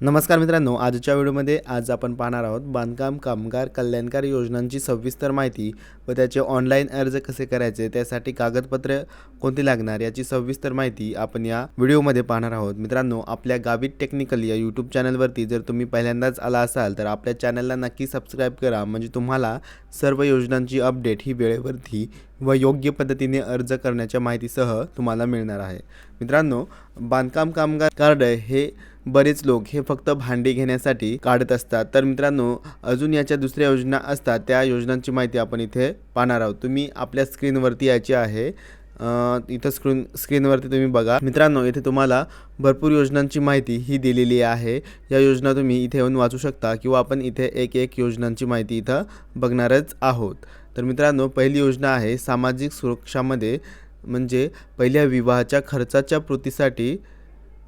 नमस्कार मित्रांनो आजच्या व्हिडिओमध्ये आज आपण पाहणार आहोत बांधकाम कामगार कल्याणकारी योजनांची सविस्तर माहिती व त्याचे ऑनलाईन अर्ज कसे करायचे त्यासाठी कागदपत्रे कोणती लागणार याची सविस्तर माहिती आपण या व्हिडिओमध्ये पाहणार आहोत. मित्रांनो आपल्या गावित टेक्निकल या यूट्यूब चॅनलवरती जर तुम्ही पहिल्यांदाच आला असाल तर आपल्या चॅनलला नक्की सबस्क्राईब करा. म्हणजे तुम्हाला सर्व योजनांची अपडेट ही वेळेवरती व योग्य पद्धतीने अर्ज करण्याच्या माहितीसह तुम्हाला मिळणार आहे. मित्रांनो बांधकाम कामगार कार्ड हे बरेच लोक हे फक्त भांडी घेण्यासाठी काढत असतात. तर मित्रांनो अजून याच्या दुसऱ्या योजना असतात. त्या योजनांची माहिती आपण इथे पाहणार आहोत. तुम्ही आपल्या स्क्रीनवरती यायची आहे. इथं स्क्रीन स्क्रीनवरती तुम्ही बघा. मित्रांनो इथे तुम्हाला भरपूर योजनांची माहिती ही दिलेली आहे. या योजना तुम्ही इथे येऊन वाचू शकता किंवा आपण इथे एक एक योजनांची माहिती इथं बघणारच आहोत. तर मित्रांनो पहिली योजना आहे सामाजिक सुरक्षामध्ये म्हणजे पहिल्या विवाहाच्या खर्चाच्या पूर्तीसाठी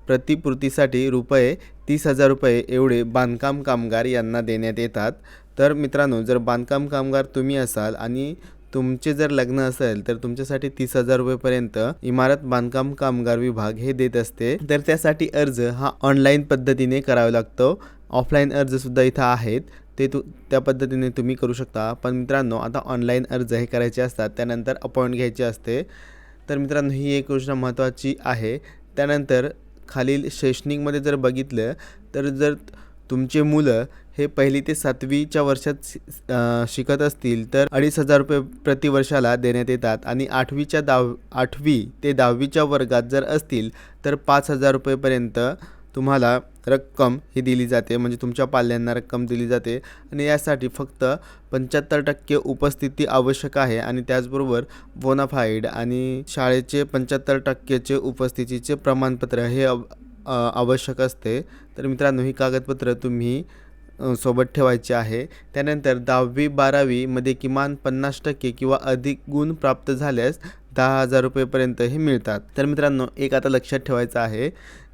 प्रतिपूर्तीसाठी रुपये तीस हजार रुपये एवढे बांधकाम कामगार यांना देण्यात येतात. तर मित्रांनो जर बांधकाम कामगार तुम्ही असाल आणि तुमचे जर लग्न असेल तर तुमच्यासाठी तीस हजार रुपयेपर्यंत इमारत बांधकाम कामगार विभाग हे देत असते. तर त्यासाठी अर्ज हा ऑनलाईन पद्धतीने करावा लागतो. ऑफलाईन अर्जसुद्धा इथं आहेत. ते तू त्या पद्धतीने तुम्ही करू शकता. पण मित्रांनो आता ऑनलाईन अर्ज हे करायचे असतात त्यानंतर अपॉइंट घ्यायची असते. तर मित्रांनो ही एक योजना महत्त्वाची आहे. त्यानंतर खालील शैक्षणिकमध्ये जर बघितलं तर जर तुमचे मुलं हे पहिली ते सातवीच्या वर्षात शि- शिकत असतील तर अडीच हजार रुपये प्रतिवर्षाला देण्यात येतात. आणि आठवीच्या दहाव आठवी ते दहावीच्या वर्गात जर असतील तर पाच हजार रुपयेपर्यंत तुम्हाला रक्कम ही दिली जाते म्हणजे तुमच्या पाल्यांना रक्कम दिली जाते आणि यासाठी फक्त पंच्याहत्तर टक्के उपस्थिती आवश्यक आहे आणि त्याचबरोबर बोनाफाईड आणि शाळेचे पंच्याहत्तर टक्केचे उपस्थितीचे प्रमाणपत्र हे आवश्यक असते. तर मित्रांनो ही कागदपत्र तुम्ही सोबत ठेवायचे आहे. त्यानंतर दहावी बारावीमध्ये किमान पन्नास टक्के किंवा अधिक गुण प्राप्त झाल्यास दहा हजार रुपयेपर्यंत हे मिळतात. तर मित्रांनो एक आता लक्षात ठेवायचं आहे.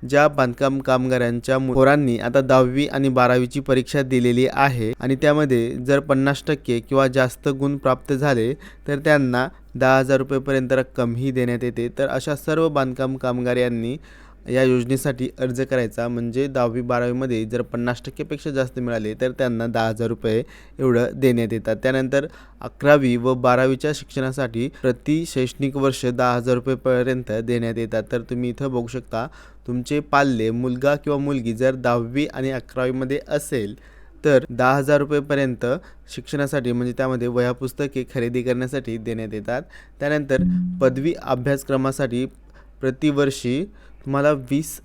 ज्या बांधकाम कामगारांच्या मु- पोरांनी आता दहावी आणि बारावीची परीक्षा दिलेली आहे आणि त्यामध्ये जर पन्नास टक्के किंवा जास्त गुण प्राप्त झाले तर त्यांना दहा हजार रुपयेपर्यंत रक्कम ही देण्यात येते. तर अशा सर्व बांधकाम कामगार यांनी या योजनेसाठी अर्ज करायचा म्हणजे दहावी बारावीमध्ये जर पन्नास टक्केपेक्षा जास्त मिळाले तर त्यांना दहा हजार रुपये एवढं देण्यात येतात. त्यानंतर अकरावी व बारावीच्या शिक्षणासाठी प्रति शैक्षणिक वर्ष दहा हजार रुपयेपर्यंत देण्यात येतात. तर तुम्ही इथं बघू शकता तुमचे पाल्ले मुलगा किंवा मुलगी जर दहावी आणि अकरावीमध्ये असेल तर दहा हजार रुपयेपर्यंत शिक्षणासाठी म्हणजे त्यामध्ये वह्या पुस्तके खरेदी करण्यासाठी देण्यात येतात. त्यानंतर पदवी अभ्यासक्रमासाठी प्रतिवर्षी तुम्हाला वीस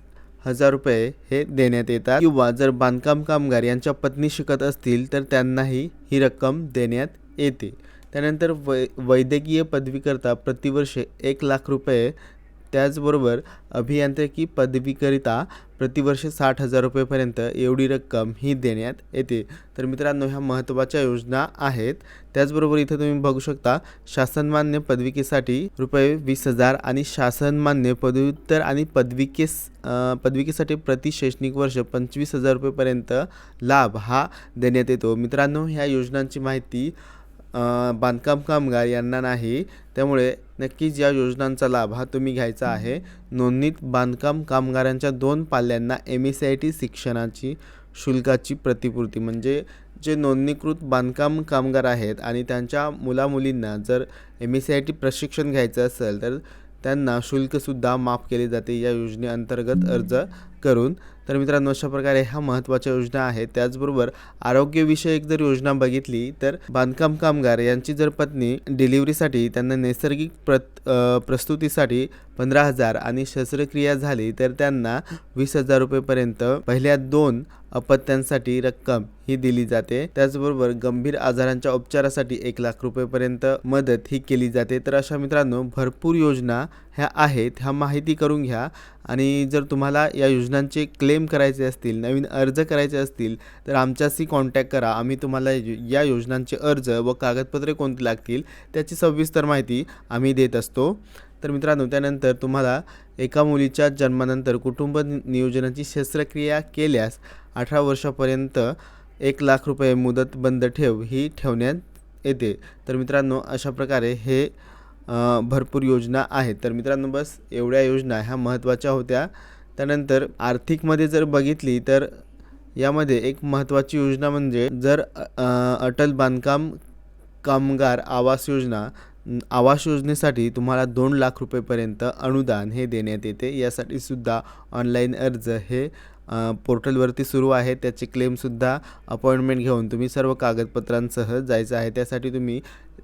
हजार रुपये हे देण्यात येतात. किंवा जर बांधकाम कामगार यांच्या पत्नी शिकत असतील तर त्यांनाही ही रक्कम देण्यात येते. त्यानंतर वै वैद्यकीय पदवीकरता प्रतिवर्ष एक लाख रुपये. त्याचबरोबर अभियांत्रिकी पदवीकरिता प्रतिवर्ष साठ हजार रुपयेपर्यंत एवढी रक्कम ही देण्यात येते. तर मित्रांनो ह्या महत्त्वाच्या योजना आहेत. त्याचबरोबर इथं तुम्ही बघू शकता शासनमान्य पदविकेसाठी रुपये वीस हजार आणि शासनमान्य पदव्युत्तर आणि पदविकेस पदविकेसाठी प्रति शैक्षणिक वर्ष पंचवीस हजार रुपयेपर्यंत लाभ हा देण्यात येतो. मित्रांनो ह्या योजनांची माहिती बांधकाम कामगार यांना नाही. त्यामुळे नक्कीच या योजनांचा लाभ हा तुम्ही घ्यायचा आहे. नोंदणीत बांधकाम कामगारांच्या दोन पाल्यांना M S C I T शिक्षणाची शुल्काची प्रतिपूर्ती म्हणजे जे नोंदणीकृत बांधकाम कामगार आहेत आणि त्यांच्या मुलामुलींना जर M S C I T प्रशिक्षण घ्यायचं असेल तर त्यांना शुल्कसुद्धा माफ केले जाते या योजनेअंतर्गत अर्ज करून. तर मित्रांनो अशा प्रकारे ह्या महत्त्वाच्या योजना आहेत. त्याचबरोबर आरोग्यविषयक जर योजना बघितली तर बांधकाम कामगार यांची जर पत्नी डिलिव्हरीसाठी त्यांना नैसर्गिक प्रत प्रस्तुतीसाठी पंधरा हजार आणि शस्त्रक्रिया झाली तर त्यांना वीस हजार रुपयेपर्यंत पहिल्या दोन अपत्यांसाठी रक्कम ही दिली जाते. त्याचबरोबर गंभीर आजारांच्या उपचारासाठी एक लाख रुपयेपर्यंत मदत ही केली जाते. तर अशा मित्रांनो भरपूर योजना ह्या आहेत. ह्या माहिती करून घ्या. आणि जर तुम्हाला या योजनांचे क्लेम करायचे असतील नवीन अर्ज करायचे असतील तर आमच्याशी कॉन्टॅक्ट करा. आम्ही तुम्हाला या योजनांचे अर्ज व कागदपत्रे कोणती लागतील त्याची सविस्तर माहिती आम्ही देत असतो. तर मित्रांनो त्यानंतर तुम्हाला एका मुलीच्या जन्मानंतर कुटुंब नि- नियोजनाची शस्त्रक्रिया केल्यास अठरा वर्षापर्यंत एक लाख रुपये मुदत बंद ठेव ही ठेवण्यात येते. तर मित्रांनो अशा प्रकारे हे भरपूर योजना आहेत. तर मित्रांनो बस एवढ्या योजना ह्या महत्त्वाच्या होत्या. त्यानंतर आर्थिकमध्ये जर बघितली तर यामध्ये एक महत्त्वाची योजना म्हणजे जर अटल बांधकाम कामगार आवास योजना आवास योजनेसाठी तुम्हाला दोन लाख रुपयेपर्यंत अनुदान हे देण्यात येते. यासाठी सुद्धा ऑनलाईन अर्ज हे पोर्टलवरती सुरू आहे. त्याचे क्लेमसुद्धा अपॉइंटमेंट घेऊन तुम्ही सर्व कागदपत्रांसह जायचं आहे. त्यासाठी तुम्ही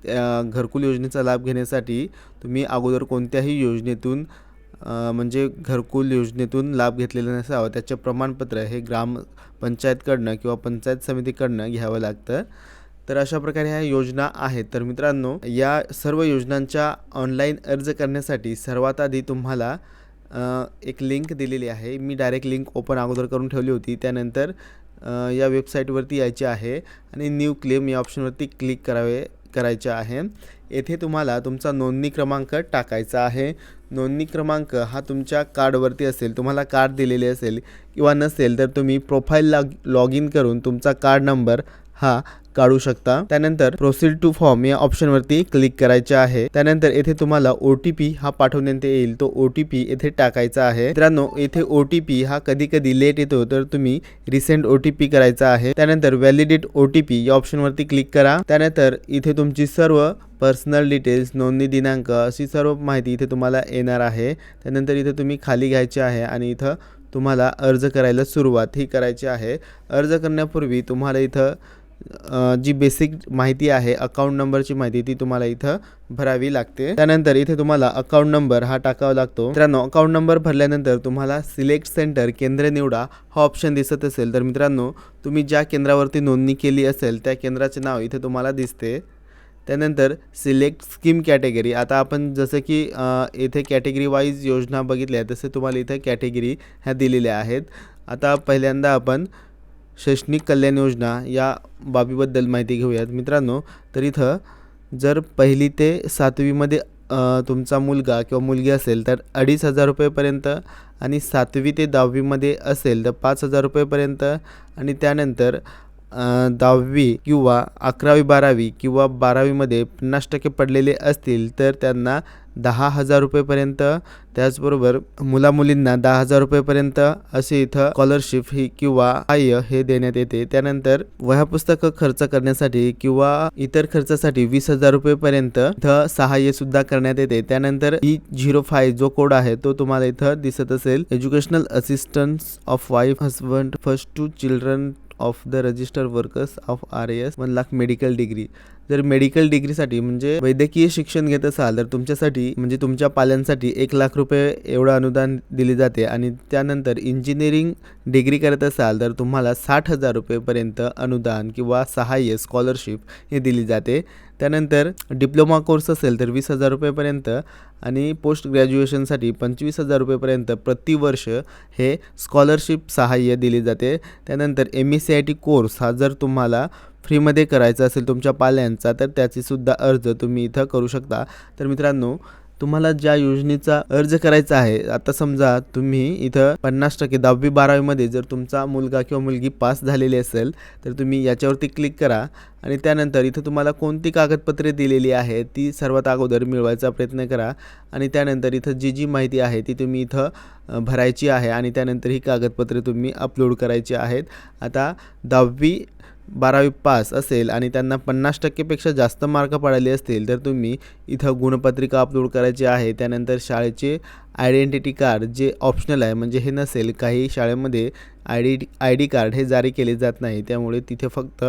घरकुल योजनेचा लाभ घेण्यासाठी तुम्ही अगोदर कोणत्याही योजनेतून म्हणजे घरकुल योजनेतून लाभ घेतलेला नसावा त्याचे प्रमाणपत्र हे ग्रामपंचायतकडनं किंवा पंचायत समितीकडनं घ्यावं लागतं. तर अशा प्रकारे ह्या योजना आहेत. तर मित्रांनो या सर्व योजनांच्या ऑनलाईन अर्ज करण्यासाठी सर्वात आधी तुम्हाला एक लिंक दिलेली आहे. मी डायरेक्ट लिंक ओपन अगोदर करून ठेवली होती. त्यानंतर या वेबसाईटवरती यायचे आहे आणि न्यू क्लेम या ऑप्शनवरती क्लिक करावे करायचे आहे. येथे तुम्हाला तुमचा नोंदणी क्रमांक टाकायचा आहे. नोंदणी क्रमांक हा तुमच्या कार्डवरती असेल तुम्हाला कार्ड दिलेले असेल किंवा नसेल तर तुम्ही प्रोफाईल लॉग लॉग इन करून तुमचा कार्ड नंबर हा काढू शकता. त्यानंतर प्रोसीड टू फॉर्म या ऑप्शनवरती क्लिक करायचे आहे. त्यानंतर येथे तुम्हाला ओ टी पी हा पाठवण्यात येईल. तो ओ टी पी येथे टाकायचा आहे. मित्रांनो येथे ओ टी पी हा कधी कधी लेट येतो तर तुम्ही रिसेंट ओ टी पी करायचा आहे. त्यानंतर व्हॅलिडेट ओ टी पी या ऑप्शनवरती क्लिक करा. त्यानंतर इथे तुमची सर्व पर्सनल डिटेल्स नोंदणी दिनांक अशी सर्व माहिती इथे तुम्हाला येणार आहे. त्यानंतर इथे तुम्ही खाली घ्यायचे आहे आणि इथं तुम्हाला अर्ज करायला सुरुवात ही करायची आहे. अर्ज करण्यापूर्वी तुम्हाला इथं जी बेसिक माहिती आहे अकाउंट नंबरची माहिती ती तुम्हाला इथं भरावी लागते. त्यानंतर इथे तुम्हाला अकाउंट नंबर हा टाकावा लागतो. मित्रांनो अकाउंट नंबर भरल्यानंतर तुम्हाला सिलेक्ट सेंटर केंद्र निवडा हा ऑप्शन दिसत असेल. तर मित्रांनो तुम्ही ज्या केंद्रावरती नोंदणी केली असेल त्या केंद्राचे नाव इथे तुम्हाला दिसते. त्यानंतर सिलेक्ट स्कीम कॅटेगरी आता आपण जसं की इथे कॅटेगरी वाईज योजना बघितल्या तसे तुम्हाला इथं कॅटेगरी ह्या दिलेल्या आहेत. आता पहिल्यांदा आपण शैक्षणिक कल्याण योजना या बाबीबद्दल माहिती घेऊयात. मित्रांनो तर इथं जर पहिली ते सातवीमध्ये तुमचा मुलगा किंवा मुलगी असेल तर अडीच हजार रुपयेपर्यंत आणि सातवी ते दहावीमध्ये असेल तर पाच हजार रुपयेपर्यंत आणि त्यानंतर दहावी किंवा अकरावी बारावी किंवा बारावीमध्ये पन्नास टक्के पडलेले असतील तर त्यांना दहा हजार रुपयेपर्यंत. त्याचबरोबर मुलामुलींना दहा हजार रुपयेपर्यंत असे इथं स्कॉलरशिप ही किंवा सहाय्य हे देण्यात येते. त्यानंतर वह्यापुस्तकं खर्च करण्यासाठी किंवा इतर खर्चासाठी वीस हजार रुपयेपर्यंत इथं सहाय्य सुद्धा करण्यात येते. त्यानंतर ई झिरो फाय जो कोड आहे तो तुम्हाला इथं दिसत असेल. Educational assistance of wife husband first two children of the register workers of R S one lakh medical degree जर मेडिकल डिग्रीसाठी म्हणजे वैद्यकीय शिक्षण घेत असाल तर तुमच्यासाठी म्हणजे तुमच्या पाल्यांसाठी एक लाख रुपये एवढं अनुदान दिले जाते आणि त्यानंतर इंजिनिअरिंग डिग्री करत असाल तर तुम्हाला साठ हजार रुपयेपर्यंत अनुदान किंवा सहाय्य स्कॉलरशिप हे दिली जाते. त्यानंतर डिप्लोमा कोर्स असेल तर वीस हजार रुपयेपर्यंत आणि पोस्ट ग्रॅज्युएशनसाठी पंचवीस हजार रुपयेपर्यंत प्रतिवर्ष हे स्कॉलरशिप सहाय्य दिले जाते. त्यानंतर M S C I T course हा जर तुम्हाला फ्रीमध्ये करायचा असेल तुमच्या पाल्यांचा तर त्याचीसुद्धा अर्ज तुम्ही इथं करू शकता. तर मित्रांनो तुम्हाला ज्या योजनेचा अर्ज करायचा आहे आता समजा तुम्ही इथं पन्नास टक्के दहावी बारावीमध्ये जर तुमचा मुलगा किंवा मुलगी पास झालेली असेल तर तुम्ही याच्यावरती क्लिक करा आणि त्यानंतर इथं तुम्हाला कोणती कागदपत्रे दिलेली आहेत ती सर्वात अगोदर मिळवायचा प्रयत्न करा आणि त्यानंतर इथं जी जी माहिती आहे ती तुम्ही इथं भरायची आहे आणि त्यानंतर ही कागदपत्रे तुम्ही अपलोड करायची आहेत. आता दहावी बारावी पास असेल आणि त्यांना पन्नास टक्केपेक्षा जास्त मार्क पडले असतील तर तुम्ही इथं गुणपत्रिका अपलोड करायची आहे. त्यानंतर शाळेचे आयडेंटिटी कार्ड जे ऑप्शनल आहे म्हणजे हे नसेल काही शाळेमध्ये I D I D card हे जारी केले जात नाही. त्यामुळे तिथे फक्त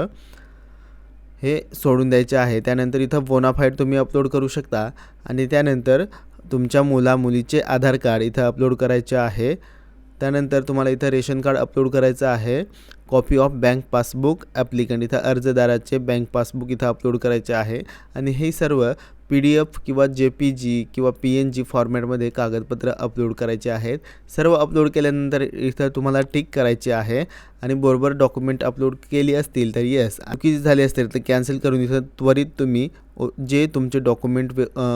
हे सोडून द्यायचे आहे. त्यानंतर इथं बोनाफाईड तुम्ही अपलोड करू शकता. आणि त्यानंतर तुमच्या मुला मुलीचे आधार कार्ड इथं अपलोड करायचे आहे. त्यानंतर तुम्हाला इथं रेशन कार्ड अपलोड करायचं आहे. Copy of bank passbook applicant इथं अर्जदाराचे बँक पासबुक इथं अपलोड करायचे आहे. आणि हे सर्व पी डी एफ किंवा जे पी जी किंवा पी एन जी फॉर्मॅटमध्ये कागदपत्र अपलोड करायचे आहेत. सर्व अपलोड केल्यानंतर इथं तुम्हाला टिक करायचे आहे. आणि बरोबर डॉक्युमेंट अपलोड केली असतील तर येस चुकी झाली असतील तर कॅन्सल करून इथं त्वरित तुम्ही जे तुमचे डॉक्युमेंट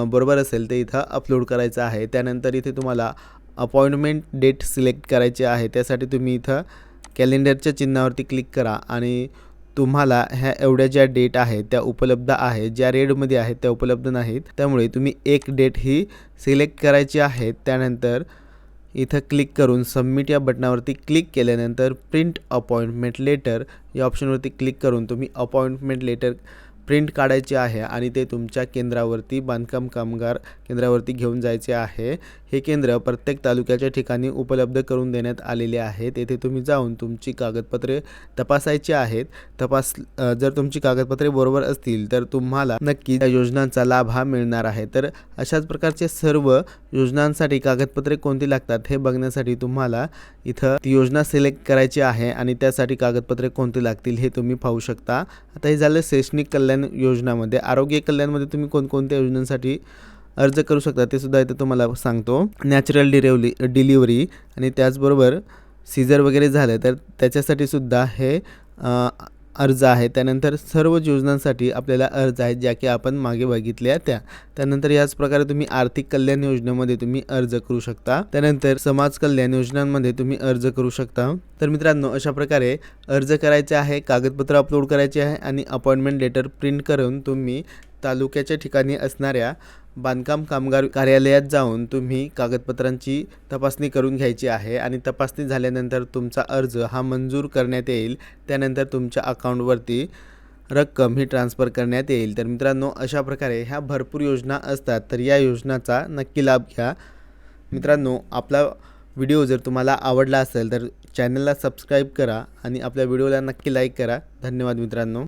बरोबर असेल ते इथं अपलोड करायचं आहे. त्यानंतर इथे तुम्हाला अपॉइंटमेंट डेट सिलेक्ट करायची आहे. त्यासाठी तुम्ही इथं कॅलेंडरच्या चिन्हावरती क्लिक करा आणि तुम्हाला ह्या एवढ्या ज्या डेट आहेत त्या उपलब्ध आहेत ज्या रेडमध्ये आहेत त्या उपलब्ध नाहीत. त्यामुळे तुम्ही एक डेट ही सिलेक्ट करायची आहे. त्यानंतर इथं क्लिक करून सबमिट या बटनावरती क्लिक केल्यानंतर प्रिंट अपॉइंटमेंट लेटर या ऑप्शनवरती क्लिक करून तुम्ही अपॉइंटमेंट लेटर प्रिंट काढायचे आहे आणि ते तुमच्या केंद्रावरती बांधकाम कामगार केंद्रावरती घेऊन जायचे आहे. हे केंद्र प्रत्येक तालुक्याच्या ठिकाणी उपलब्ध करून देण्यात आलेले आहे तेथे तुम्ही जाऊन तुमची कागदपत्रे तपासायची आहेत. तपास जर तुमची कागदपत्रे बरोबर असतील तर तुम्हाला नक्की त्या योजनांचा लाभ हा मिळणार आहे. तर अशाच प्रकारचे सर्व योजनांसाठी कागदपत्रे कोणती लागतात हे बघण्यासाठी तुम्हाला इथं ती योजना सिलेक्ट करायची आहे आणि त्यासाठी कागदपत्रे कोणती लागतील हे तुम्ही पाहू शकता. आता हे झालं शैक्षणिक कल्याण योजनामध्ये आरोग्य कल्याणमध्ये तुम्ही कोणकोणत्या योजनांसाठी अर्ज करू शकता ते सुद्धा इथं तुम्हाला सांगतो. नॅचरल डिरेवली डिलिव्हरी आणि त्याचबरोबर सीझर वगैरे झालं तर त्याच्यासाठी सुद्धा हे अर्ज आहे त्यानंतर सर्व योजनांसाठी आपल्याला अर्ज आहेत ज्या की आपण मागे बघितल्या त्या. त्यानंतर याच प्रकारे तुम्ही आर्थिक कल्याण योजनेमध्ये तुम्ही अर्ज करू शकता. त्यानंतर समाज कल्याण योजनांमध्ये तुम्ही अर्ज करू शकता. तर मित्रांनो अशा प्रकारे अर्ज करायचे आहे कागदपत्र अपलोड करायचे आहे आणि अपॉइंटमेंट लेटर प्रिंट करून तुम्ही तालुक्याच्या ठिकाणी असणाऱ्या बांधकाम कामगार कार्यालयात जाऊन तुम्ही कागदपत्रांची तपासणी करून घ्यायची आहे आणि तपासणी झाल्यानंतर तुमचा अर्ज हा मंजूर करण्यात येईल. त्यानंतर तुमच्या अकाउंटवरती रक्कम ही ट्रान्सफर करण्यात येईल. तर मित्रांनो अशा प्रकारे ह्या भरपूर योजना असतात तर या योजनाचा नक्की लाभ घ्या. मित्रांनो आपला व्हिडिओ जर तुम्हाला आवडला असेल तर चॅनलला सबस्क्राईब करा आणि आपल्या व्हिडिओला नक्की लाईक करा. धन्यवाद मित्रांनो.